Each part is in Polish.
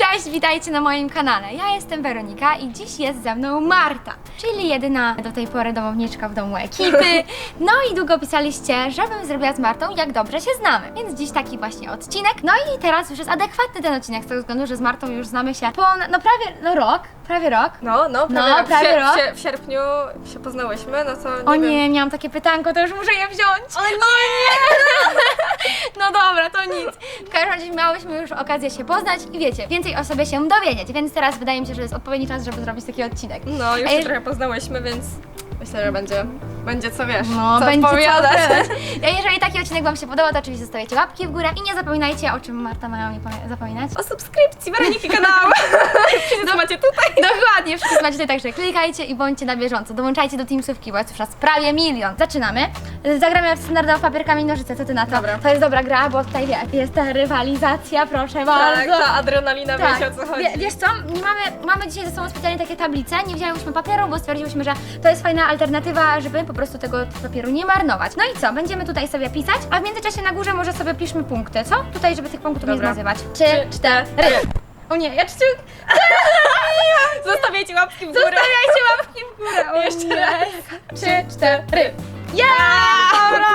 Cześć, witajcie na moim kanale. Ja jestem Weronika i dziś jest ze mną Marta, czyli jedyna do tej pory domowniczka w domu ekipy. No i długo pisaliście, żebym zrobiła z Martą, jak dobrze się znamy. Więc dziś taki właśnie odcinek. No i teraz już jest adekwatny ten odcinek, z tego względu, że z Martą już znamy się po no prawie no rok, prawie rok. No, no, prawie, No, rok. prawie w, rok. W, sie- w sierpniu się poznałyśmy, no to nie O wiem. nie, miałam takie pytanko, to już muszę je wziąć. O nie! No dobra, to nic. W każdym razie miałyśmy już okazję się poznać i wiecie, więcej o sobie się dowiedzieć, więc teraz wydaje mi się, że jest odpowiedni czas, żeby zrobić taki odcinek. No, już się trochę poznałyśmy, więc myślę, że będzie, będzie co wiesz, No, co będzie odpowiadać. co Jeżeli taki odcinek Wam się podoba, to oczywiście zostawiacie łapki w górę i nie zapominajcie, o czym Marta mają nie zapominać. O subskrypcji Weroniki kanału. Wszyscy macie tutaj. Dokładnie, wszyscy macie tutaj, także klikajcie i bądźcie na bieżąco. Dołączajcie do Teamsówki, bo jest już raz prawie milion. Zaczynamy. Zagramy w standardowo papierkami nożyce, co ty na to? Dobra. To jest dobra gra, bo tutaj jest ta rywalizacja, proszę bardzo. Tak, ta adrenalina, Tak. wiecie o co chodzi. Wie, wiesz co, mamy, mamy dzisiaj ze sobą specjalnie takie tablice, nie wzięłyśmy papieru, bo stwierdziłyśmy, że to jest fajna alternatywa, żeby po prostu tego papieru nie marnować. No i co, będziemy tutaj sobie pisać, a w międzyczasie na górze może sobie piszmy punkty, co? Tutaj, żeby tych punktów nie Dobra. zmazywać. Trzy, cztery. O nie, ja trzy... Zostawiajcie łapki w górę. Zostawiajcie łapki w górę. O Jeszcze nie. raz. Trzy, cztery. Ja!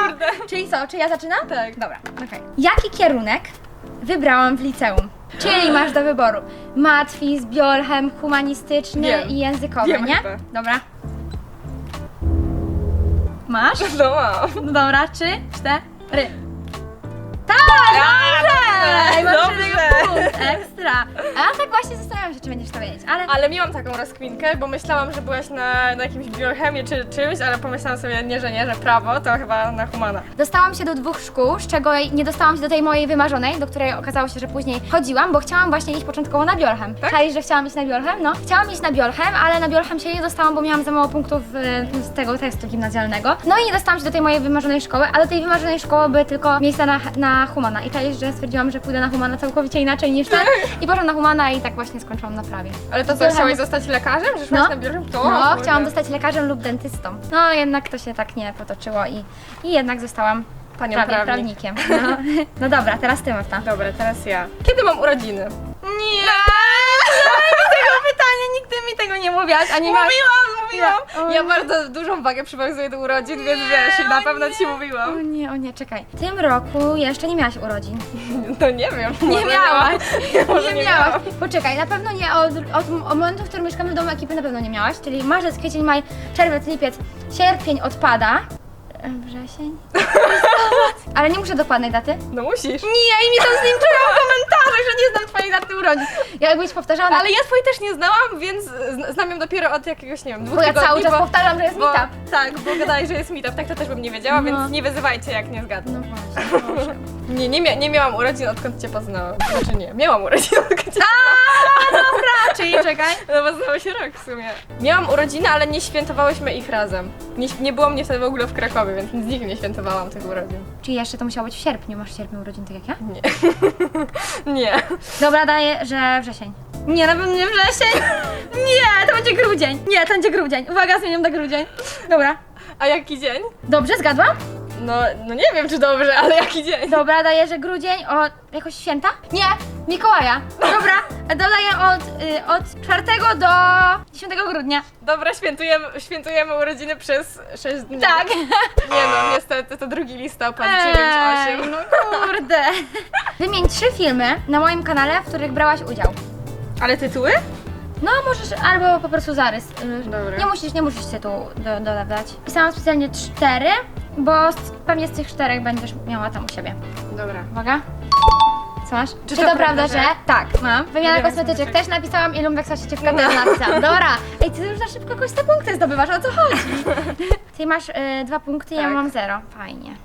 Kurde. Czyli co, czy ja zaczynam? Tak. Dobra, okej. Jaki kierunek wybrałam w liceum? Czyli masz do wyboru matwizm, biolchem, humanistyczny Wiem. i językowy, Wiem nie? chyba. Dobra. Masz? No mam. No dobra, trzy, cztery. Tak, dobrze! Ej, Dobrze. punkt, ekstra. A ja tak właśnie zastanawiam się, czy będziesz to wiedzieć, ale... Ale miałam taką rozkminkę, bo myślałam, że byłaś na, na jakimś biochemii czy czymś, ale pomyślałam sobie, nie, że nie, że prawo, to chyba na humana. Dostałam się do dwóch szkół, z czego nie dostałam się do tej mojej wymarzonej, do której okazało się, że później chodziłam, bo chciałam właśnie iść początkowo na biolchem. Tak? Czaisz, że chciałam iść na biolchem? No. Chciałam iść na biolchem, ale na biolchem się nie dostałam, bo miałam za mało punktów e, z tego testu gimnazjalnego. No i nie dostałam się do tej mojej wymarzonej szkoły, a do tej wymarzonej szkoły były tylko miejsca na, na humana. I czaisz, że stwierdziłam, że pójdę na humana całkowicie inaczej niż ten i poszłam na humana i tak właśnie skończyłam na prawie. Ale to co, chciałaś zostać lekarzem? Że szłaś No. na biolchem? To, No, kurde. chciałam zostać lekarzem lub dentystą. No jednak to się tak nie potoczyło i, i jednak zostałam Panią prawie prawnik. prawnikiem. No. no dobra, teraz ty Marta. Dobra, teraz ja. Kiedy mam urodziny? Nie! Zadaj mi tego pytania, nigdy mi tego nie mówiłaś, a nie Mówiłam, mówiłam! Ja- Ja bardzo dużą wagę przywiązuję do urodzin, więc wiesz, i na pewno ci O mówiłam. nie, o nie, czekaj. W tym roku jeszcze nie miałaś urodzin. No nie wiem. Nie miałaś. Może Nie miałaś. Poczekaj, na pewno nie od, od, od momentu, w którym mieszkamy w domu ekipy, na pewno nie miałaś. Czyli marzec, kwiecień, maj, czerwiec, lipiec, sierpień odpada. Wrzesień. Ale nie muszę dokładnej daty. No musisz. Nie, i mi tam zliczyłam w komentarzach, że nie znam twojej daty urodzin. Ja jakbyś powtarzała na... Ale ja twojej też nie znałam, więc zn- znam ją dopiero od jakiegoś, nie wiem, dwóch Bo ja tygodni, cały czas bo, powtarzam, że jest bo, meetup. Tak, bo gadałeś, że jest meetup, tak to też bym nie wiedziała, No. więc nie wyzywajcie, jak nie zgadnę. No właśnie, proszę. Nie, nie, mia- nie miałam urodzin, odkąd cię poznałam. Znaczy nie, miałam urodzin, odkąd cię A, dobra, czyli czekaj. No bo znało się rok w sumie. Miałam urodziny, ale nie świętowałyśmy ich razem. Nie, nie było mnie wtedy w ogóle w Krakowie, więc z nikim nie świętowałam tych urodzin. Czyli jeszcze to musiało być w sierpniu. Masz w sierpniu urodzin, tak jak ja? Nie. nie. Dobra, daję, że wrzesień. Nie, na pewno nie wrzesień. Nie, to będzie grudzień. Nie, to będzie grudzień. Uwaga, zmieniam na grudzień. Dobra. A jaki dzień? Dobrze, zgadłam? No, no nie wiem czy dobrze, ale jaki dzień? Dobra, daję, że grudzień od jakoś święta? Nie, Mikołaja. Dobra, dodaję od, y, od 4 do 10 grudnia. Dobra, świętujemy, świętujemy urodziny przez 6 dni. Tak. Nie no, niestety to drugi listopad, 9, 8. no kurde. Wymień trzy filmy na moim kanale, w których brałaś udział. Ale tytuły? No, możesz albo po prostu zarys. y, Dobra. Nie musisz, nie musisz się tu do, dodawać. Pisałam specjalnie cztery, bo z, pewnie z tych czterech będziesz miała tam u siebie. Dobra. Uwaga. Co masz? Czy, to to, prawda, że-? Tak, mam. Wymiana Wymiana kosmetyczek też napisałam i lumbeksa sieciówka też napisałam. Dobra. Ej, ty już za szybko jakoś te punkty zdobywasz, o co chodzi? Ty masz y, dwa punkty, ja Tak. mam zero. Fajnie.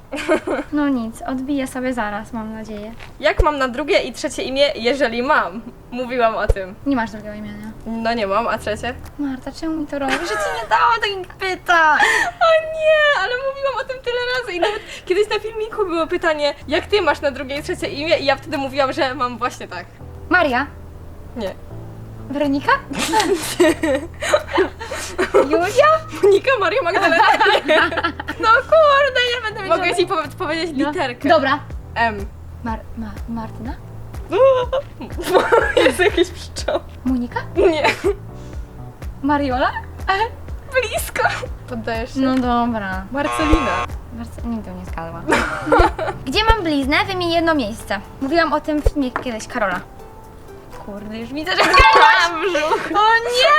No nic, odbiję sobie zaraz, mam nadzieję. Jak mam na drugie i trzecie imię, jeżeli mam? Mówiłam o tym. Nie masz drugiego imienia. No nie mam, a trzecie? Marta, czemu mi to robisz? Że ci nie dałam takich pytań. O nie, ale mówiłam o tym tyle razy i nawet kiedyś na filmiku było pytanie, jak ty masz na drugie i trzecie imię i ja wtedy mówiłam, że mam właśnie tak. Maria? Nie. Weronika? Julia? Monika, Maria, Magdalena. No kurde, nie będę wiedziała. Mogę ci powie- powiedzieć No. literkę. Dobra. M. Mar, ma, Martyna? Jest jakieś pszczoły. Monika? Nie. Mariola? Blisko. Poddajesz się? No dobra. Marcelina. Bardzo nigdy nie zgadła. Gdzie mam bliznę? Wymień jedno miejsce. Mówiłam o tym w filmie kiedyś Karola. Kurde, już widzę, że brzuch. O nie!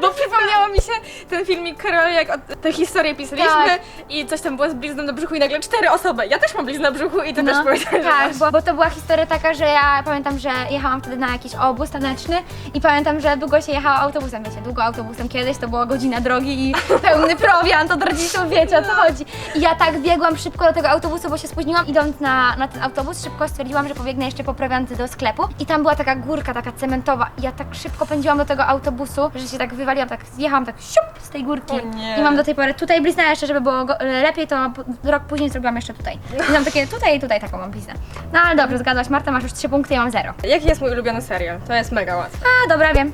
Bo przypomniało mi się ten filmik Karola, jak o tę historię pisaliśmy Tak. i coś tam było z blizną na brzuchu i nagle cztery osoby. Ja też mam bliznę na brzuchu i ty też powiedziałeś, że tak, masz. bo, bo to była historia taka, że ja pamiętam, że jechałam wtedy na jakiś obóz taneczny i pamiętam, że długo się jechało autobusem, wiecie, długo autobusem kiedyś, to była godzina drogi i pełny prowiant od rodziców, wiecie o co chodzi. I ja tak biegłam szybko do tego autobusu, bo się spóźniłam, idąc na, na ten autobus, szybko stwierdziłam, że pobiegnę jeszcze po prowianty do sklepu i tam była taka górka, taka cementowa i ja tak szybko pędziłam do tego autobusu, że się tak wywaliłam, tak zjechałam tak siup z tej górki O nie. i mam do tej pory tutaj bliznę jeszcze, żeby było go, lepiej, to p- rok później zrobiłam jeszcze tutaj. I mam takie tutaj i tutaj taką mam bliznę. No ale dobrze, zgadłaś Marta, masz już trzy punkty, ja mam zero. Jaki jest mój ulubiony serial? To jest mega łatwe. A, dobra, wiem.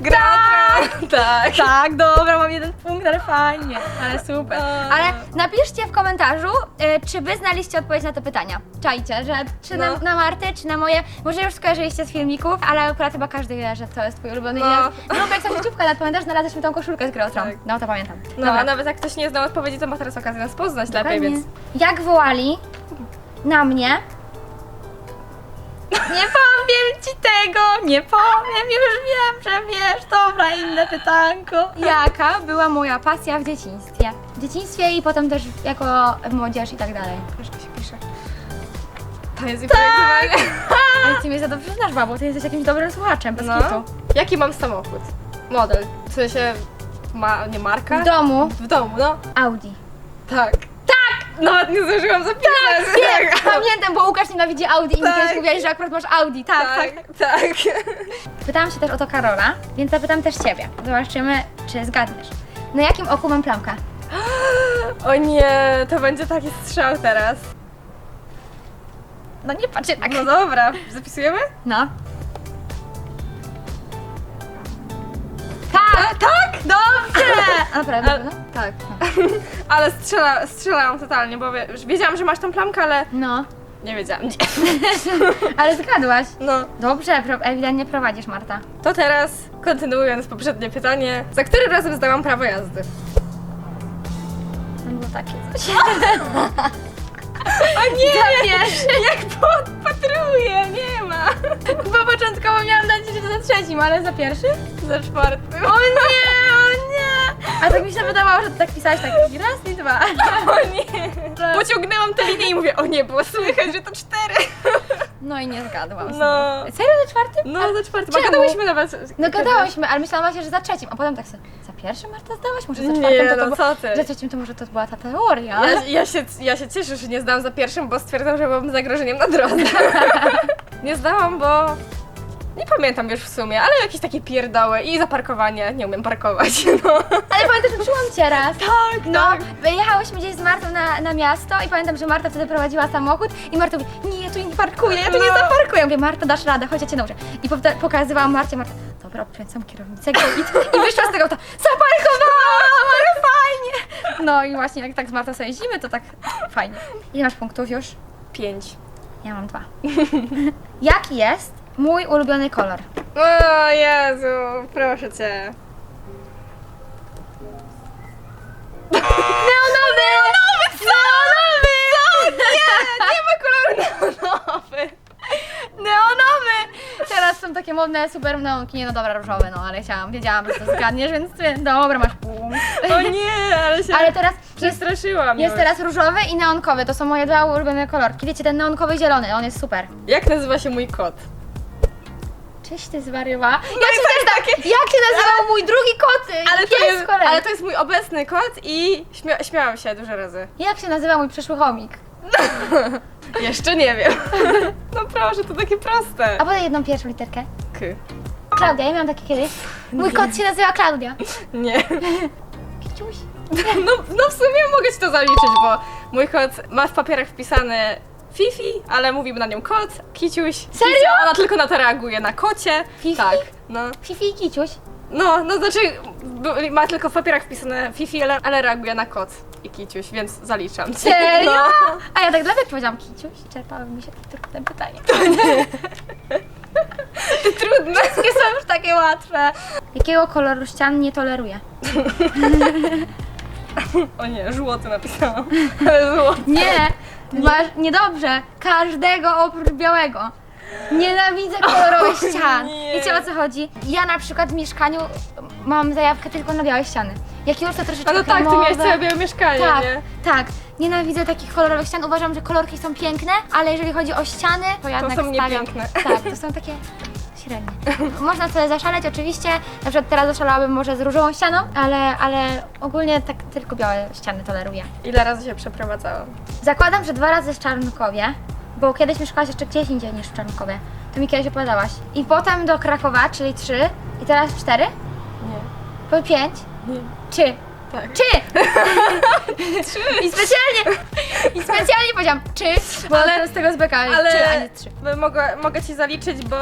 Gra! Tak. Tak, dobra, mam jeden punkt, ale fajnie, ale super. Ale napiszcie w komentarzu, y, czy wy znaliście odpowiedź na te pytania. Czajcie, że czy na, No. na Martę, czy na moje, może już skojarzyliście z filmików, ale akurat chyba każdy wie, że to jest twój ulubiony. No. No, no bo jak sieciówka, nawet pamiętasz, znalazłyśmy tą koszulkę z Grotron. Tak. No to pamiętam. No, a nawet jak ktoś nie znał odpowiedzi, to ma teraz okazję nas poznać lepiej, Dokładnie. więc... Jak wołali na mnie? Nie powiem ci tego, nie powiem, już wiem, że wiesz. Dobra, inne pytanko. Jaka była moja pasja w dzieciństwie? W dzieciństwie i potem też jako młodzież i tak dalej. Troszkę się pisze. To jest Tak. Ale ty mnie za dobrze znasz, babo, ty jesteś jakimś dobrym słuchaczem, bez No. kitu. Jaki mam samochód? Model. W sensie... Ma, nie marka? W domu W domu, no. Audi. Tak. Tak! Nawet nie zdążyłam zapisać. Wiem, pamiętam, bo Łukasz nienawidzi Audi i mi Tak. kiedyś mówiłaś, że akurat masz Audi. Tak, tak. tak, tak. Pytałam się też o to Karola, więc zapytam też Ciebie. Zobaczymy, czy zgadniesz. Na jakim oku mam plamkę? O nie, to będzie taki strzał teraz. No nie patrzcie tak. No dobra, zapisujemy? No. Tak! tak? Dobrze! Naprawdę? No? tak. ale strzela, strzelałam totalnie, bo wie, wiedziałam, że masz tą plamkę, ale no. nie wiedziałam. gdzie. Ale zgadłaś. No, Dobrze, pro- ewidentnie prowadzisz, Marta. to teraz, kontynuując poprzednie pytanie, za którym razem zdałam prawo jazdy? Było takie coś. O nie! Jak podpatruję, nie ma! Bo początkowo miałam nadzieję, że za trzecim, ale za pierwszy? Za czwartym. O nie, o nie! A tak mi się wydawało, że ty tak pisałaś tak raz i dwa. O nie! Pociągnęłam tę linię i mówię, o nie, było słychać, że to cztery. No i nie zgadłam. No. Serio za czwartym? No, za czwartym. Czemu? A gadałyśmy nawet. No gadałyśmy, ale myślałam właśnie, że za trzecim, a potem tak sobie, pierwszym Marta zdałaś? Może za Nie, czwartym to, to no co ty. Za trzecim to może to była ta teoria. Ja, ja, się, ja się cieszę, że nie zdałam za pierwszym, bo stwierdzam, że byłam zagrożeniem na drodze. nie zdałam, bo nie pamiętam już w sumie, ale jakieś takie pierdoły i zaparkowanie. Nie umiem parkować. No. Ale pamiętasz, że czułam cię raz. Tak, No, jechałyśmy gdzieś z Martą na, na miasto i pamiętam, że Marta wtedy prowadziła samochód i Marta mówi, nie, ja tu nie parkuję, ja tu nie No. zaparkuję. Ja mówię, Marta, dasz radę, chodź, ja cię nauczę. I pokazywałam Marcie, Marta, dobra, obkręcam kierownicę i, i wyszła z tego auta, zaparkowałam, ale fajnie. No i właśnie jak tak z Martą sobie jeździmy, to tak fajnie. Ile masz punktów już? Pięć. Ja mam dwa. Jaki jest mój ulubiony kolor? O Jezu, proszę cię. Neonowy! Neonowy! Co? Neonowy! Nie, nie ma koloru neonowy. Neonowy! Teraz są takie modne super neonki, nie no dobra, różowe, no ale chciałam, wiedziałam, że to zgadniesz, więc ty, dobra, masz punkt. O nie, ale się Ale teraz jest, przestraszyłam jest już. teraz różowy i neonkowy, to są moje dwa ulubione kolorki. Wiecie, ten neonkowy zielony, on jest super. Jak nazywa się mój kot? Cześć ty zwarywa. Jak się też tak, jak się nazywał mój drugi kot? Ale to, jest, ale to jest mój obecny kot i śmia śmiałam się dużo razy. Jak się nazywa mój przyszły chomik? Jeszcze nie wiem. No proszę, to takie proste. A podaj jedną pierwszą literkę. K. Klaudia, ja miałam takie kiedyś. Mój kot się nazywa Klaudia. Nie. Kiciuś. No, no w sumie mogę ci to zaliczyć, bo mój kot ma w papierach wpisane Fifi, ale mówimy na nią kot, kiciuś. Serio? Ona tylko na to reaguje, na kocie. Fifi? Tak, no. Fifi i Kiciuś. No, no znaczy b- ma tylko w papierach wpisane Fifi, ale, ale reaguje na kot. I Kiciuś, więc zaliczam ci. Serio? No. A ja tak dlatego powiedziałam Kiciuś, czerpały mi się te trudne pytania. Ty trudne. Nie są już takie łatwe. Jakiego koloru ścian nie toleruję? O nie, żłoty napisałam. Ale złoty. Nie, masz niedobrze. Każdego oprócz białego. Nienawidzę kolorowych ścian. Nie. Wiecie o co chodzi? Ja na przykład w mieszkaniu mam zajawkę tylko na białe ściany. Jak już to troszeczkę A no tak, ty kremowe. miałeś całe białe mieszkanie, Tak, nie? tak. Nienawidzę takich kolorowych ścian. Uważam, że kolorki są piękne, ale jeżeli chodzi o ściany, to ja To jednak są stawiam. niepiękne. Tak, to są takie średnie. Można sobie zaszaleć oczywiście. Na przykład teraz zaszalałabym może z różową ścianą, ale, ale ogólnie tak tylko białe ściany toleruję. Ile razy się przeprowadzałam? Zakładam, że dwa razy w Czarnkowie, bo kiedyś mieszkałaś jeszcze gdzieś indziej niż w Czarnkowie. To mi kiedyś opowiadałaś. I potem do Krakowa, czyli trzy. I teraz cztery? Po pięć? Nie. Czy? Tak. Czy? I specjalnie, i specjalnie powiedziałam czy, bo Ale- z tego zbekałeś. Ale Czy, a nie trzy. mogę, mogę ci zaliczyć, bo,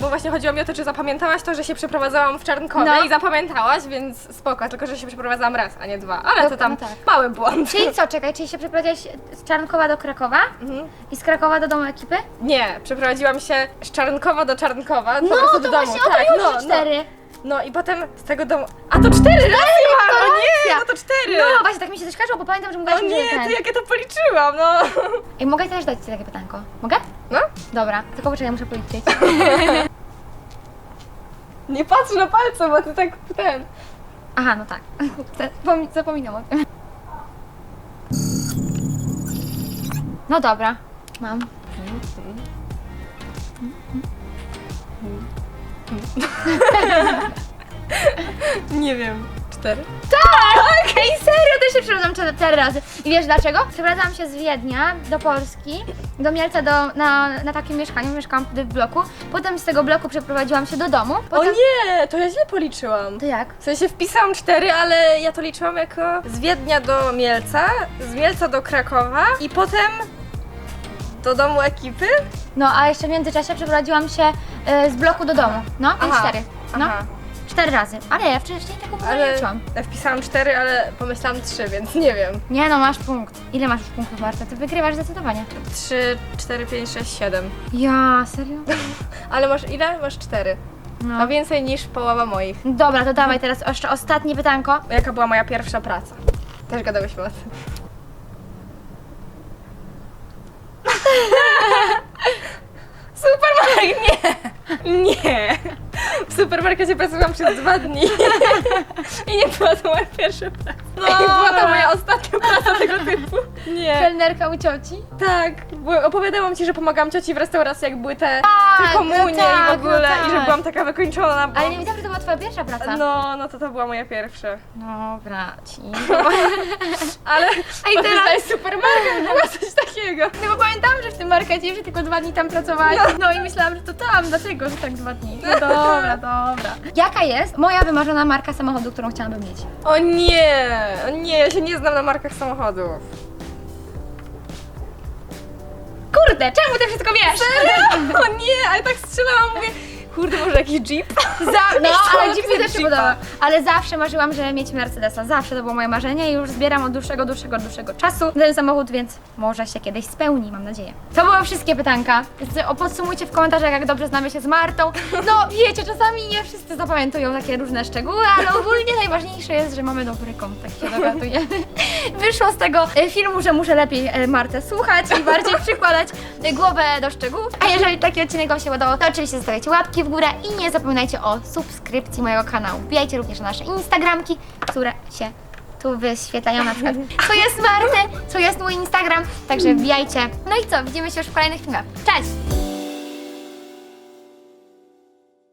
bo właśnie chodziło mi o to, czy zapamiętałaś to, że się przeprowadzałam w Czarnkowie No. i zapamiętałaś, więc spoko, tylko że się przeprowadzałam raz, a nie dwa. Ale No- to tam no tak. mały błąd. Czyli co, czekaj, czyli się przeprowadziłeś z Czarnkowa do Krakowa Mhm. i z Krakowa do domu ekipy? Nie, przeprowadziłam się z Czarnkowa do Czarnkowa. No, po prostu to do domu. właśnie o to tak, już no, no, cztery. No. No i potem z tego domu. A to cztery razy mam! O nie, no to cztery! No właśnie, tak mi się też każe, bo pamiętam, że mówiłaś O mi, że nie, ten. to jak ja to policzyłam, no. Ej, mogę też dać ci takie pytanko? Mogę? No? Dobra, tylko poczekaj, muszę policzyć. Nie patrz na palce, bo ty tak ten. Aha, no tak. Zapom- Zapominam o tym. No dobra, mam. Nie wiem. Cztery? Tak! Ej, serio, też się przeprowadzam cztery, cztery razy. I wiesz dlaczego? Przeprowadzałam się z Wiednia do Polski, do Mielca do, na, na takim mieszkaniu, mieszkałam wtedy w bloku. Potem z tego bloku przeprowadziłam się do domu. O Potem... nie, to ja źle policzyłam. To jak? W sensie wpisałam cztery, ale ja to liczyłam jako z Wiednia do Mielca, z Mielca do Krakowa i potem do domu ekipy. No, a jeszcze w międzyczasie przeprowadziłam się y, z bloku do domu. No, więc Aha, cztery. No, Aha, cztery razy. Ale ja wcześniej tego w ogóle nie ale liczyłam. ja wpisałam cztery, ale pomyślałam trzy, więc nie wiem. Nie no, masz punkt. Ile masz już punktów, Marta? Ty wygrywasz zdecydowanie. Trzy, cztery, pięć, sześć, siedem. Ja, serio? Ale masz ile? Masz cztery. No. Więcej niż połowa moich. Dobra, to dawaj teraz jeszcze ostatnie pytanko. Jaka była moja pierwsza praca? Też gadałyśmy o tym. Supermarket, nie! W supermarkecie pracowałam przez dwa dni. I nie była to moja pierwsza praca. No. I była to moja ostatnia praca tego typu. Nie. Kelnerka u cioci? Tak, bo opowiadałam ci, że pomagałam cioci w restauracji, jak były te, Tak, te komunie no i tak, w ogóle. no I że tak. byłam taka wykończona, bo... Ale nie wiedziałam, że to twoja pierwsza praca. No, no to to była moja pierwsza. Dobra, ci. Ale A i to teraz- jest supermarket, było coś takiego. No bo pamiętałam, że w tym markecie już tylko dwa dni tam pracowałaś. No. i myślałam, że to tam, dlatego, że tak dwa dni. No dobra, dobra. Jaka jest moja wymarzona marka samochodu, którą chciałabym mieć? O nie, o nie, ja się nie znam na markach samochodów. Kurde, czemu ty wszystko wiesz? O nie, ale tak strzelałam, mówię, kurde, może jakiś jeep? Za, no, ale Jeep mi też się podoba. Ale zawsze marzyłam, żeby mieć Mercedesa. Zawsze to było moje marzenie i już zbieram od dłuższego, dłuższego, dłuższego czasu ten samochód, więc może się kiedyś spełni, mam nadzieję. To były wszystkie pytanka. Więc o- Podsumujcie w komentarzach, jak dobrze znamy się z Martą. No, wiecie, czasami nie wszyscy zapamiętują takie różne szczegóły, ale ogólnie najważniejsze jest, że mamy dobry kontakt, się dogadujemy. Wyszło z tego e, filmu, że muszę lepiej e, Martę słuchać i bardziej przykładać e, głowę do szczegółów. A jeżeli taki odcinek Wam się podobał, to oczywiście zostawiajcie łapki w górę i nie zapominajcie o subskrypcji mojego kanału. Wbijajcie również na nasze Instagramki, które się tu wyświetlają na przykład. Co jest Marty, co jest mój Instagram, także wbijajcie. No i co, widzimy się już w kolejnych filmach. Cześć!